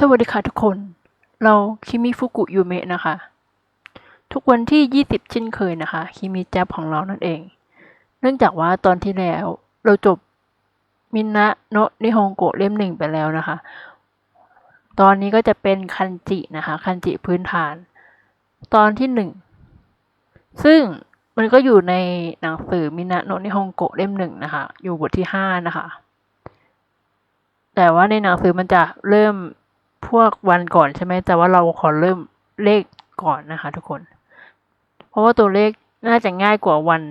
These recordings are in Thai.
สวัสดีค่ะทุกคน เราคิมิฟุกุยูเมะนะคะ ทุกวันที่ 20 เช่นเคยนะคะ คิมิจ๊บของเรานั่นเอง เนื่องจากว่าตอนที่แล้วเราจบมินะโนะนิฮงโกะเล่มหนึ่งไปแล้วนะคะ ตอนนี้ก็จะเป็นคันจินะคะ คันจิพื้นฐาน ตอนที่หนึ่ง ซึ่งมันก็อยู่ในหนังสือมินะโนะนิฮงโกะเล่มหนึ่งนะคะ อยู่บทที่ห้านะคะ แต่ว่าในหนังสือมันจะเริ่ม พวกวันก่อนใช่ไหมแต่ว่าเราขอเริ่มเลขก่อนนะคะ ทุกคน เพราะว่าตัวเลขน่าจะง่ายกว่าวัน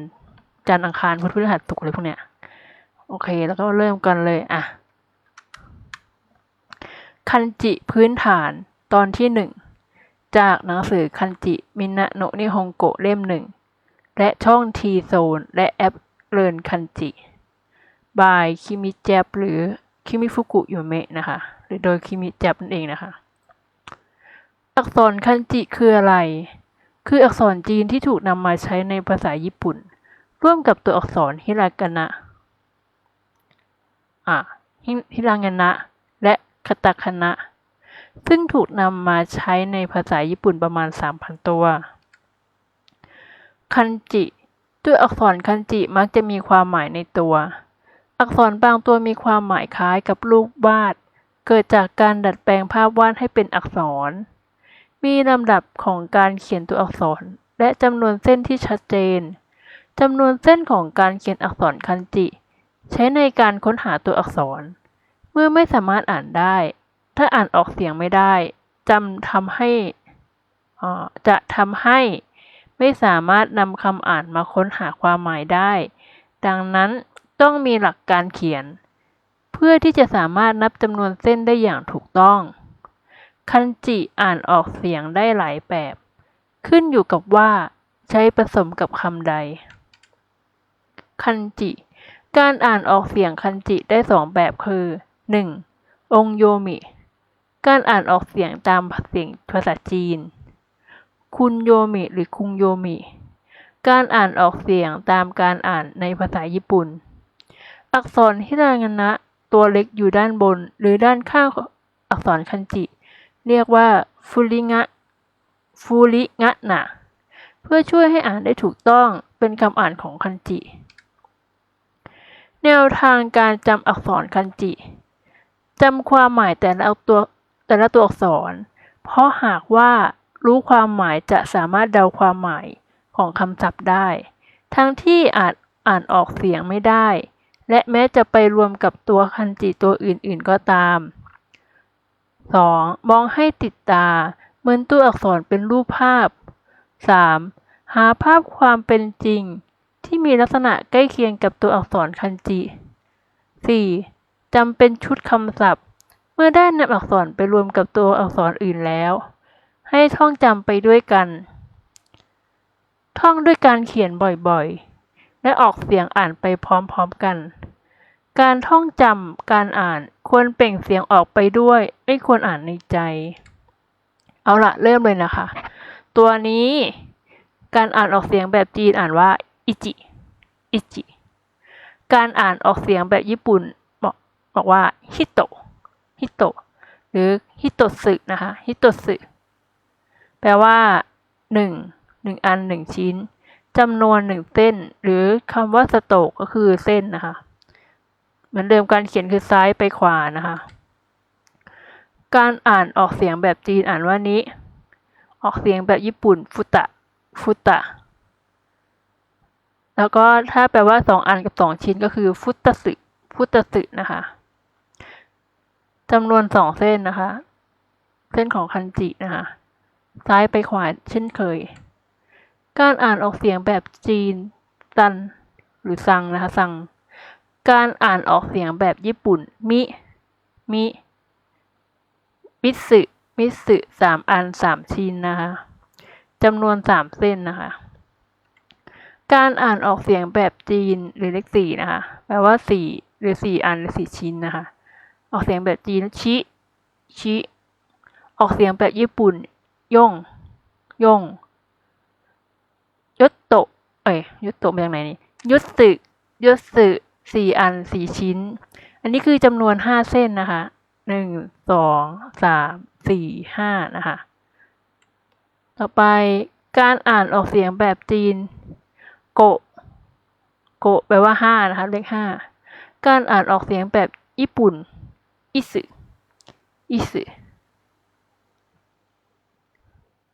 จันทร์อังคารพุธพฤหัสศุกร์อะไรพวกเนี้ย โอเค แล้วก็เริ่มกันเลยอะคันจิพื้นฐานตอนที่หนึ่งจากหนังสือคันจิมินะโนะนิฮงโกะเล่มหนึ่งและช่องทีโซนและแอปเรียนคันจิ บายคิมิแจบหรือคิมิฟุกุยูเมะนะคะ โดยคิมิแจบนั่นเองนะคะ อักษรคันจิคืออะไร คืออักษรจีนที่ถูกนำมาใช้ในภาษาญี่ปุ่น ร่วมกับตัวอักษรฮิรากานะอะฮิรากานะ และคาตาคานะ ซึ่งถูกนำมาใช้ในภาษาญี่ปุ่นประมาณ 3,000 ตัว คันจิด้วยอักษรคันจิมักจะมีความหมายในตัว อักษรบางตัวมีความหมายคล้ายกับรูปวาด เกิดจากการดัดแปลงภาพวาดให้เป็นอักษร มีลำดับของการเขียนตัวอักษร และจำนวนเส้นที่ชัดเจนจำนวนเส้นของการเขียนอักษรคันจิ ใช้ในการค้นหาตัวอักษร เมื่อไม่สามารถอ่านได้ ถ้าอ่านออกเสียงไม่ได้จำทำให้จะทำให้ไม่สามารถนำคำอ่านมาค้นหาความหมายได้ ดังนั้นต้องมีหลักการเขียน เพื่อที่จะสามารถนับจำนวนเส้นได้อย่างถูกต้อง คันจิอ่านออกเสียงได้หลายแบบ ขึ้นอยู่กับว่า ใช้ผสมกับคำใด คันจิ การอ่านออกเสียงคันจิได้สองแบบคือ 1. องโยมิ การอ่านออกเสียงตามเสียงภาษาจีน คุณโยมิหรือคุงโยมิการอ่านออกเสียงตามการอ่านในภาษาญี่ปุ่น อักษรฮิรากานะ ตัวเล็กอยู่ด้านบน หรือด้านข้างองอักษรคันจิ เรียกว่าฟูริงะฟูริงะนะเพื่อช่วยให้อ่านได้ถูกต้องเป็นคำอ่านของคันจิ แนวทางการจำอักษรคันจิจำความหมายแต่ละตัวแต่ละตัวอักษร เพราะหากว่ารู้ความหมายจะสามารถเดาความหมายของคำศัพท์ได้ ทั้งที่อาจอ่านออกเสียงไม่ได้ และแม้จะไปรวมกับตัวคันจิตัวอื่นๆก็ตาม 2. มองให้ติดตา เหมือนตัวอักษรเป็นรูปภาพ 3. หาภาพความเป็นจริง ที่มีลักษณะใกล้เคียงกับตัวอักษรคันจิ 4. จำเป็นชุดคำศัพท์ เมื่อได้นำอักษรไปรวมกับตัวอักษรอื่นแล้ว ให้ท่องจำไปด้วยกัน ท่องด้วยการเขียนบ่อยๆ และออกเสียงอ่านไปพร้อมๆกัน การท่องจำการอ่านควรเปล่งเสียงออกไปด้วย ไม่ควรอ่านในใจ เอาละเริ่มเลยนะคะ ตัวนี้ การอ่านออกเสียงแบบจีนอ่านว่าอิจิอิจิการอ่านออกเสียงแบบญี่ปุ่นบอกบอกว่าฮิโตะฮิโตะหรือฮิโตสึนะคะฮิโตสึแปลว่าหนึ่งหนึ่งอันหนึ่งชิ้น จำนวนหนึ่งเส้น หรือคำว่าสโตกก็คือเส้นนะคะ เหมือนเดิมการเขียนคือซ้ายไปขวานะคะ การอ่านออกเสียงแบบจีนอ่านว่านี้ ออกเสียงแบบญี่ปุ่นฟุตะฟุตะ แล้วก็ถ้าแปลว่าสองอันกับสองชิ้นก็คือฟุตสึฟุตสึนะคะจำนวนสองเส้นนะคะ เส้นของคันจินะคะ ซ้ายไปขวาเช่นเคย การอ่านออกเสียงแบบจีนซัน หรือซังนะคะซัง การอ่านออกเสียงแบบญี่ปุ่น มิ มิ มิสึ มิสึสามอันสามชิ้นนะคะจำนวนสามเส้นนะคะ การอ่านออกเสียงแบบจีนหรือเลขสี่นะคะ แปลว่าสี่หรือสี่อันหรือสี่ชิ้นนะคะ ออกเสียงแบบจีนชิ ชิ ออกเสียงแบบญี่ปุ่น ย่ง ย่งยศโตะ เอ้ยยศโตมาจากไหนนี่ยศสึยศสึสี่อันสี่ชิ้น อันนี้คือจำนวนห้าเส้นนะคะหนึ่งสองสามสี่ห้านะคะ ต่อไปการอ่านออกเสียงแบบจีน โกโกแปลว่าห้านะคะเลขห้าการอ่านออกเสียงแบบญี่ปุ่น อิสึอิสึ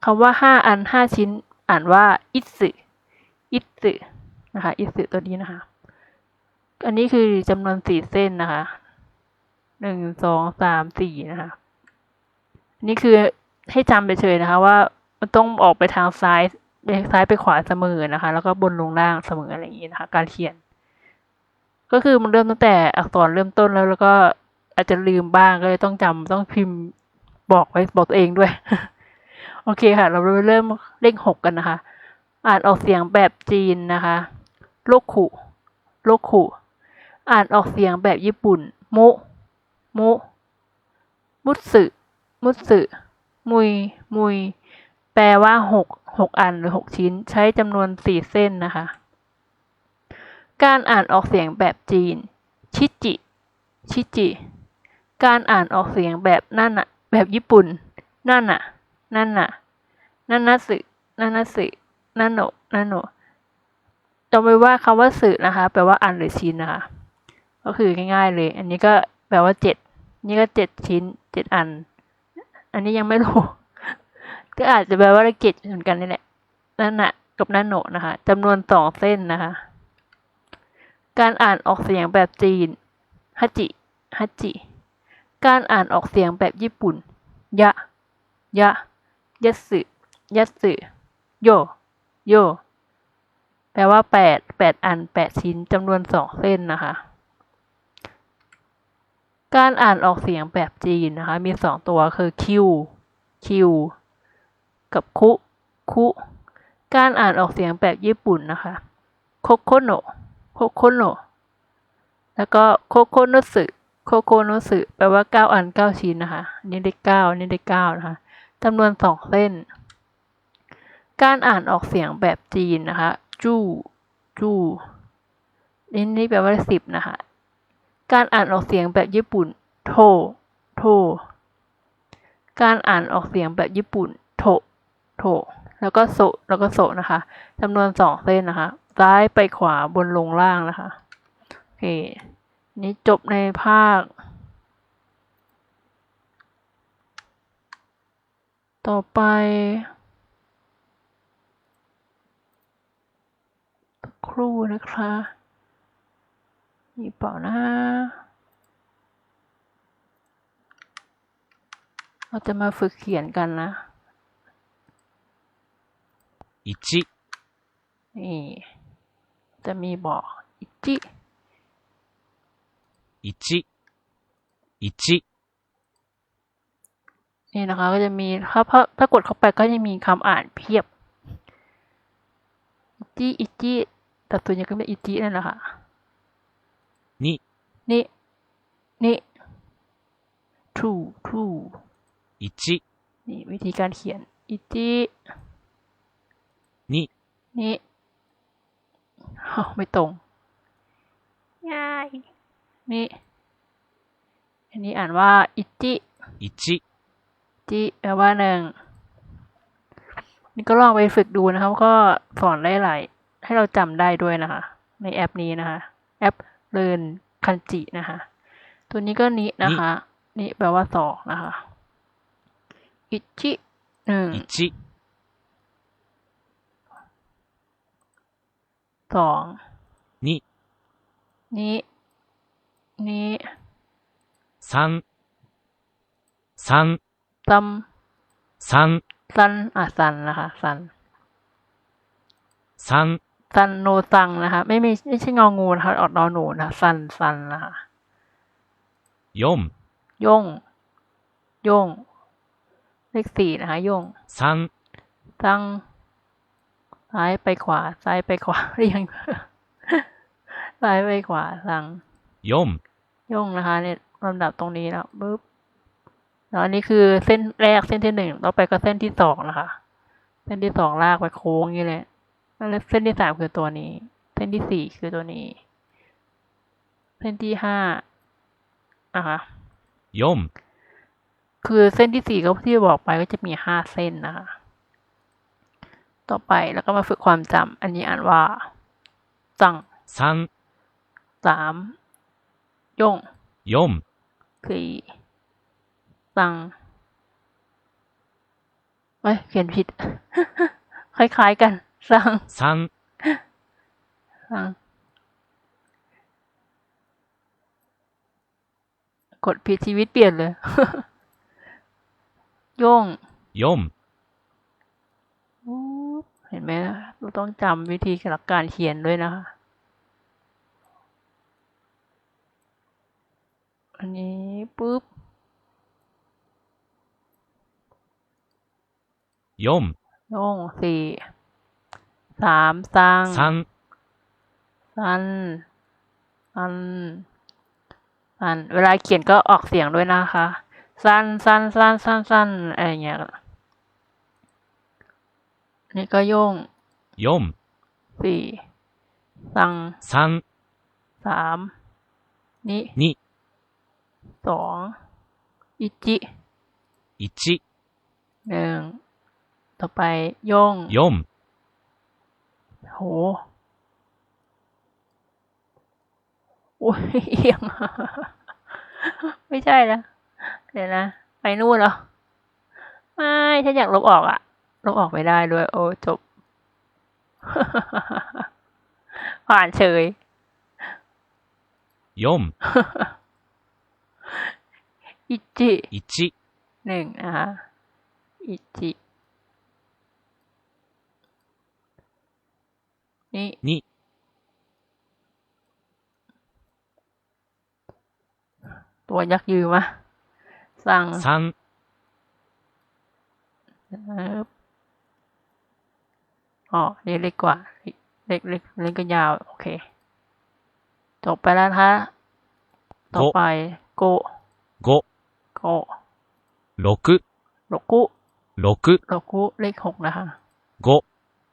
คำว่าห้าอันห้าชิ้น อ่านว่า อิสึ อิสึนะคะอิสึตัวนี้นะคะ อันนี้คือจำนวนสี่เส้นนะคะหนึ่งสองสามสี่นะคะนนี้คือให้จำไปเฉยนะคะ ว่ามันต้องออกไปทางซ้ายไปซ้ายไปขวาเสมอนะคะ แล้วก็บนลงล่างเสมออะไรอย่างนี้นะคะ การเขียน ก็คือมันเริ่มตั้งแต่อักษรเริ่มต้นแล้วแล้วก็อาจจะลืมบ้างก็เลยต้องจำต้องพิมพ์บอกไว้บอกตัวเองด้วย โอเคค่ะ เราเริ่มเลขหกกันนะคะ อ่านออกเสียงแบบจีนนะคะโลคุโลคุอ่านออกเสียงแบบญี่ปุ่น มุ มุ มุสึ มุสึ มุย มุย แปลว่าหกหกอันหรือหกชิ้น ใช้จำนวนสี่เส้นนะคะ การอ่านออกเสียงแบบจีน ชิจิ ชิจิ การอ่านออกเสียงแบบนั่นอะแบบญี่ปุ่น นั่นอะนั่นอะนั่นนัสึนั่นนัสึ นั่นโนนั่นโนจำไว้ว่าคำว่าสึนะคะ แปลว่าอันหรือชิ้นนะคะ ก็คือง่ายๆเลย อันนี้ก็แปลว่าเจ็ด นี่ก็เจ็ดชิ้น เจ็ดอัน อันนี้ยังไม่รู้ ก็อาจจะแปลว่าเจ็ดเหมือนกันนี่แหละ นั่นน่ะกับนั่นโนนะคะจำนวนสองเส้นนะคะ การอ่านออกเสียงแบบจีนฮัจิฮัจิ การอ่านออกเสียงแบบญี่ปุ่น ยะ ยะ ยัสึยัสึโย โย แปลว่าแปดแปดอันแปดชิ้นจำนวนสองเส้นนะคะ การอ่านออกเสียงแบบจีนนะคะ มีสองตัวคือคิวคิวกับคุคุการอ่านออกเสียงแบบญี่ปุ่นนะคะโคโคโนโคโคโนแล้วก็โคโคโนสึโคโคโนสึแปลว่าเก้าอันเก้าชิ้นนะคะนี่ได้เก้าอันนี่ได้เก้านะคะจำนวนสองเส้น การอ่านออกเสียงแบบจีนนะคะ จู้ จู้ นี่นี่แปลว่าสิบนะคะ การอ่านออกเสียงแบบญี่ปุ่น โท โท การอ่านออกเสียงแบบญี่ปุ่น โท โท แล้วก็โซ แล้วก็โซนะคะจำนวนสองเส้นนะคะ ซ้ายไปขวาบนลงล่างนะคะ โอเค นี้จบในภาค ต่อไปสักค รู่นะคะมีเปล่านะเราจะมาฝึกเขียนกันนะ1、นี่จะมีบอกอิจิ1、1、นี่นะคะ ก็จะมีถ้าถ้าถ้ากดเข้าไปก็จะมีคำอ่านเพียบอิจิอิจิ แต่ส่วนใหญ่ก็เป็นอิจินั่นแหละค่ะ2、นี่ นี่ true true 1、นี่วิธีการเขียน อิจิ2、นี่อ้าวไม่ตรงง่ายนี่ อันนี้อ่านว่า อิจิ1、จิแปลว่าหนึ่งนี่ก็ลองไปฝึกดูนะครับ ก็สอนได้หลาย ให้เราจำได้ด้วยนะคะ ในแอปนี้นะคะ แอปเรียนคันจินะคะ ตัวนี้ก็นี้นะคะนี่แปลว่าสองนะคะอิจิหนึ่ง1、สอง2、นี้นี้3、3、ซัม3、ซันอะซันนะคะซัน3、 ซันโนซังนะคะ ไม่มีไม่ใช่งองูนะคะออกนอหนูนะคะซันซันนะคะ4、ย่งย่งเลขสี่นะคะย่ง3、ซังซ้ายไปขวา ซ้ายไปขวาเรียงซ้ายไปขวาซัง4、ย่งนะคะเนี่ยลำดับตรงนี้แล้วปึ๊บแล้วอันนี้คือเส้นแรกเส้นที่หนึ่งต่อไปก็เส้นที่สองนะคะ เส้นที่สองลากไปโค้งอย่างนี้เลย แล้วเส้นที่สามคือตัวนี้ เส้นที่สี่คือตัวนี้ เส้นที่ห้านะคะ4、คือเส้นที่สี่ก็ที่บอกไปก็จะมีห้าเส้นนะคะ ต่อไปแล้วก็มาฝึกความจำอันนี้อ่านว่าสั่ง三、สามย่ง四、สี่สั่งเอ้ยเขียนผิด คล้ายๆกัน สั่ง 三、 สั่ง กดผิดชีวิตเปลี่ยนเลย โย่ง 四、 อู้เห็นไหมเราต้องจำวิธีการเขียนด้วยนะคะ อันนี้ปุ๊บ 四、 โย่งสี่ สามสั้างสันสันสันสันเวลาเขียนก็ออกเสียงด้วยนะคะสั้นสั้นสั้นสั้นสั้นอะไรเงี้ยนี่ก็โยงยมสี่สังสันสามนี่นี่สองอิจิอิจิหนึ่งต่อไปย่งย่ม โหโอ้ยเอียงไม่ใช่นะเดี๋ยวนะ ไปนู่นเหรอ ไม่ฉันอยากลบออกอะลบออกไม่ได้ด้วย โอ้จบ ผ่านเฉย四、อิจิ一、หนึ่งนะคะอิจิ นี่、ตัวยักยืมะสั่งสั่งอ๋อเล็กกว่า เล็กเล็กเล็กก็ยาว โอเค จบไปแล้วฮะต่อไปโกโกโกหกหกหกหกเลขหกนะคะโก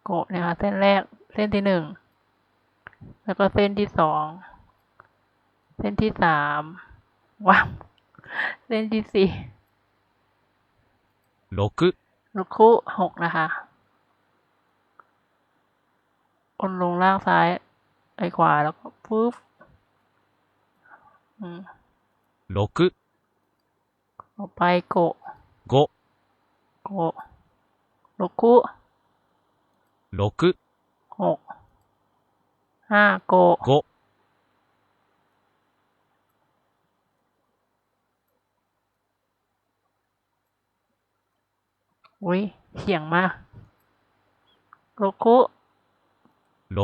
โกะนะคะเส้นแรกเส้นที่หนึ่งแล้วก็เส้นที่สองเส้นที่สามว้าเส้นที่สี่หลกุหลกุหกนะคะอนลงล่างซ้ายไอขวาแล้วก็ปุ๊บหลกุต่อไปโกโกโกหลกคู่ 六、 หกห้าโกะ 五、 อุ้ยเสียงมากโลกุ 六、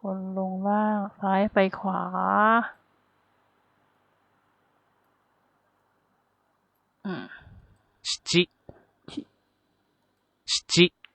บนลงล่างซ้ายไปขวา อืม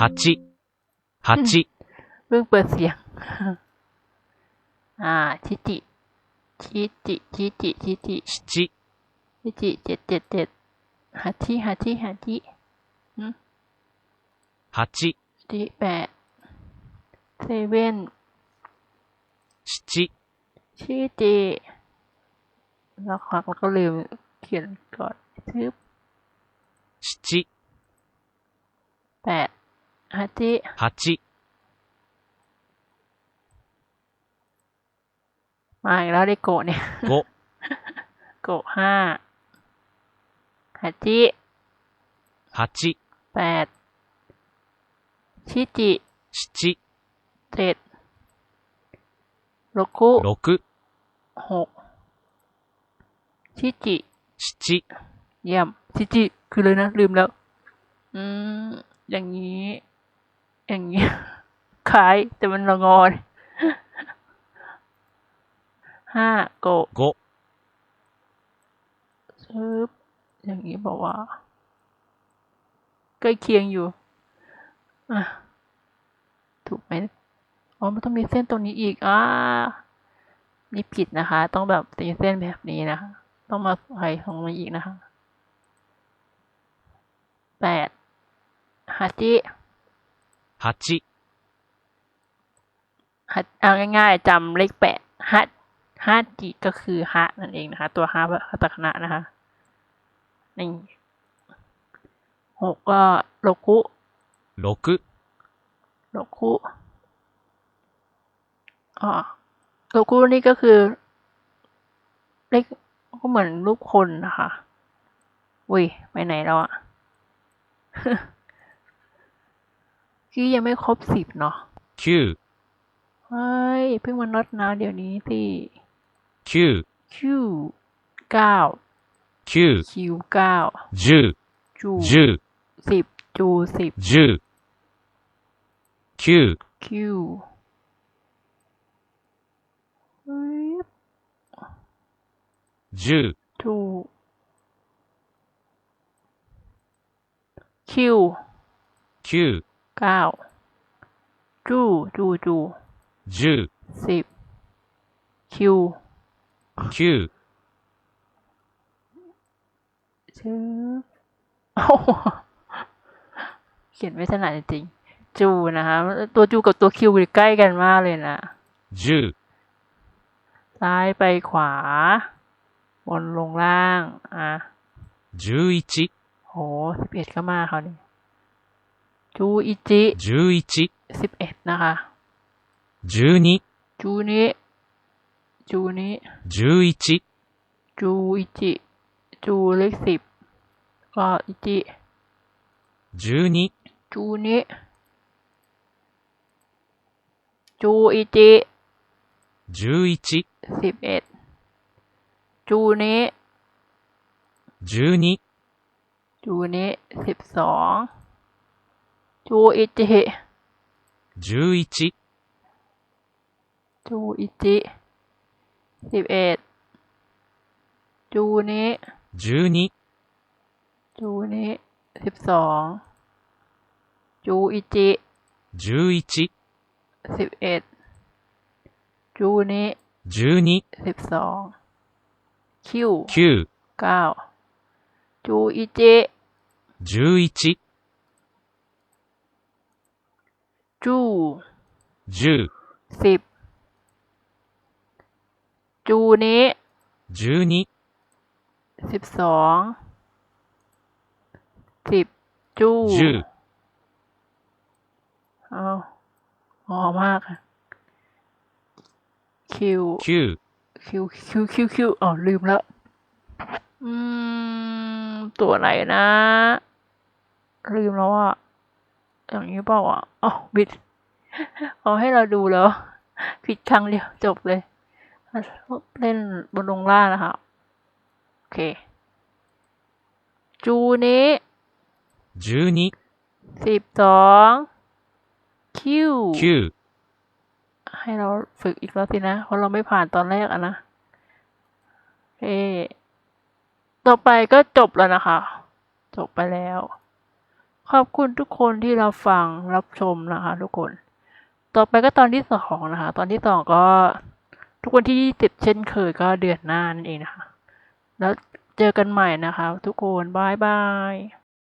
ฮัจิฮัจิเพิ่งเปิดเสียง อ่า ชิจิ ชิจิ ชิจิ ชิจิ ชิจิ ชิจิเจ็ดเจ็ดเจ็ดฮัจิฮัจิฮัจิฮัจิชิแปดเซเว่นชิจิ ชิจิ แล้วควักแล้วก็ลืมเขียนก่อนทึบ 8 8 8มาอีกแล้วได้โกะเนี่ยโ5โกะห้าฮาจิ8 แปดชิจิ7เจ็ดโรคุหกชิจิ7เยี่ยมชิจิคือเลยนะ ลืมแล้ว อืม อย่างนี้ อย่างนี้คล้ายแต่มันละงอนห้าโกะ五、ซึบอย่างนี้บอกว่าใกล้เคียงอยู่ อะ ถูกไหมอ๋อ มันต้องมีเส้นตรงนี้อีก อ่านี่ผิดนะคะ ต้องแบบตีเส้นแบบนี้นะคะ ต้องมาใส่ของมาอีกนะคะแปด ฮาจิ八、ฮัตเอาง่ายๆจำเลขแปดฮัตฮัตจิก็คือฮะนั่นเองนะคะ ตัวฮะพัตถคณะนะคะนี่หกก็โลกุ六、โลกุอ๋อโลกุนี่ก็คือ เลขก็เหมือนรูปคนนะคะอุ้ยไปไหนแล้วอะี้ยังไม่ครบสิบเนาะคิวเฮ้ยเพิ่งมันลดนะเดี๋ยวนี้สิคิวคิวเก้าคิวคิวเก้าจูจูจูสิบจูสิบจูคิวคิวจูจูคิวคิว เก้าจูจูจู10สิบคิวคิวชื่อโอ้เขียนไม่ถนัดจริงจูนะคะตัวจูกับตัวคิวใกล้กันมากเลยนะ10ซ้ายไปขวา บนลงล่าง อะ11โอ้สิบเอ็ดก็มาเขาวนี้ จูอิจิ11 สิบเอ็ดนะคะ12 จูนิจูนิ11 จูอิจิจูเลขสิบก็อิจิ12 จูนิจูอิจิ11 สิบเอ็ดจูนิ12 จูนิสิบสอง จูอิจิ 十一、 จูอิจิสิบเอ็ด จูนี้ 十二、 จูนี้สิบสอง จูอิจิ 十一、 สิบเอ็ด จูนี้ 十二、 สิบสอง คิว 九、 เก้า จูอิจิ 十一、 จู่10สิบจูนี้12สิบสองสิบจู้10เอางอมากอะคิว9คิวคิวคิวคิวอ๋อลืมแล้ว อืม ตัวไหนนะ ลืมแล้วอะ อย่างนี้เปล่าอะอ๋อผิดขอให้เราดูแล้ว ผิดครั้งเดียวจบเลย เล่นบนลงล่านะคะ โอเค จูนี้จูนี้สิบสองคิวคิวให้เราฝึกอีกแล้วสินะ เพราะเราไม่ผ่านตอนแรกอะนะเอต่อไปก็จบแล้วนะคะ จบไปแล้ว ขอบคุณทุกคนที่เราฟังรับชมนะคะทุกคน ต่อไปก็ตอนที่สองนะคะ ตอนที่สองก็ทุกวันที่ยี่สิบเช่นเคยก็เดือนหน้านั่นเองนะคะ แล้วเจอกันใหม่นะคะ ทุกคนบายบาย